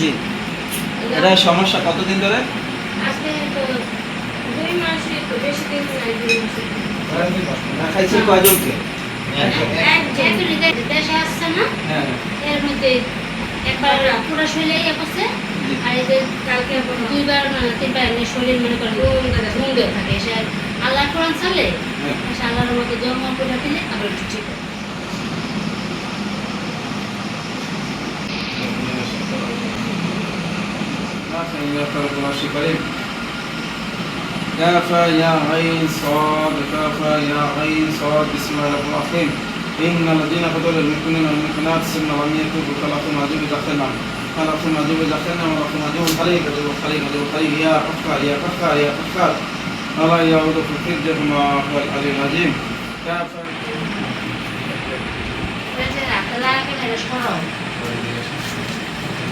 জি। এটা সমস্যা কতদিন ধরে? খাইছে কয়জনকে? হ্যাঁ। এর মধ্যে একবার পুরো শরীরে ইয়ে করছে আর এই যে কালকে দুইবার তিনবার এমনি শরীর মনে করেন ঘুম থাকে সে আল্লাহ কোরআন চালে হ্যাঁ। আল্লাহর মতো জন্ম করে দিলে আবার إنك الغاشي كريم كاف يا عين صاد كافا يا عين صاد؟ بسم الله الرحمن الرحيم. إن الذين قدروا المؤمنين والمؤمنات سنة لم يتوبوا عجيب عذاب جهنم عجيب عذاب جهنم عجيب عذاب خليل عذاب يا عذاب يا كفار يا كفار يا كفار. ألا يعود في حجهما هو العلي العظيم. كاف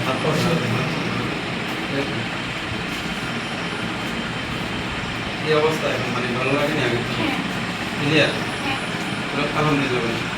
Thank you. এই অবস্থা এখন মানে ভালো লাগেনি আগে? ক্লিয়ার আলহামদুলিল্লাহ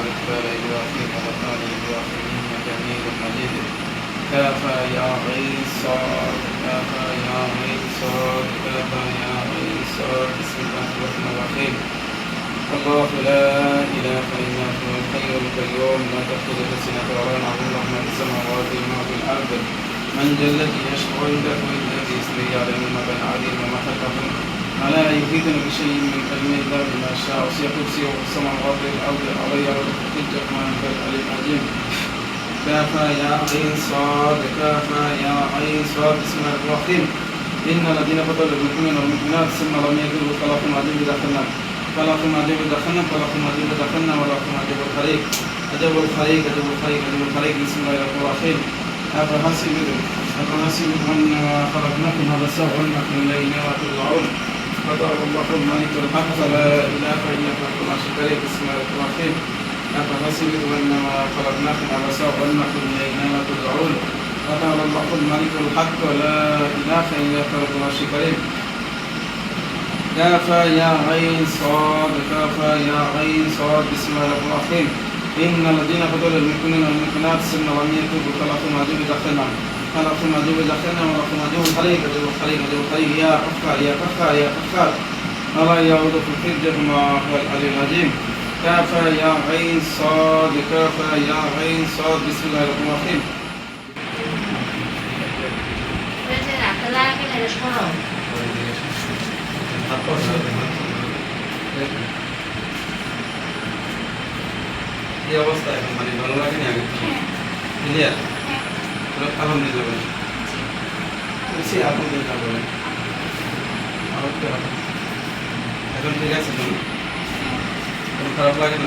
إبراهيم وعلى آل إبراهيم إنك حميد مجيد كافى يا عين صاد كافى يا عين صاد كافى يا عين صاد بسم الله الرحمن الرحيم. الله لا إله إلا هو الحي القيوم لا تأخذه سنة ولا نوم له ما السماوات وما في الأرض من ذا الذي يشفع عنده إلا بإذنه يعلم ما بين أيديهم وما خلفهم ولا يحيطون بشيء من علمه إلا بما شاء وسع كرسيه في السماوات والأرض ولا يعود حجة ما هو العلي العظيم. كافى يا عين صاد كافى يا عين صاد بسم الله الرحيم. إن الذين قتلوا المؤمنين والمؤمنات ثم لم يتوبوا فلهم عذاب جهنم. فلهم عذاب جهنم فلهم عذاب جهنم ولهم عذاب الحريق عذاب الحريق عذاب الحريق عذاب الحريق بسم الله الرحمن الرحيم. أفحسبتم أفحسبتم أنما خلقناكم عبثا وأنكم إلينا لا ترجعون فتعالى الله الملك الحق لا هو العرش الكريم بسم الله الرحمن الرحيم أفحسبتم أنما خلقناكم عبثا وأنكم إلينا ترجعون فتعالى الله الملك الحق لا إله إلا هو العرش الكريم كافى يا عين صاد كافى يا عين صاد بسم الله الرحيم إن الذين قتلوا المؤمنين والمؤمنات ثم لم يتوبوا فلهم عذاب جهنم فلهم عذاب جهنم ولهم عذاب الحريق عذاب الحريق عذاب الحريق يا كفار يا كفار يا كفار ولا يعود في الحجة ما هو العلي العظيم كافى يا عين صاد كافى يا عين صاد بسم الله الرحمن الرحيم ওই যে রাতে লাগে না সরো এই অবস্থা এখন মানে ভালো লাগেনি আগে ক্লিয়ার আলহামদুলিল্লাহ। বলেন বলছি আলহামদুলিল্লাহ বলেন। এখন ঠিক আছে তো? খারাপ লাগে না?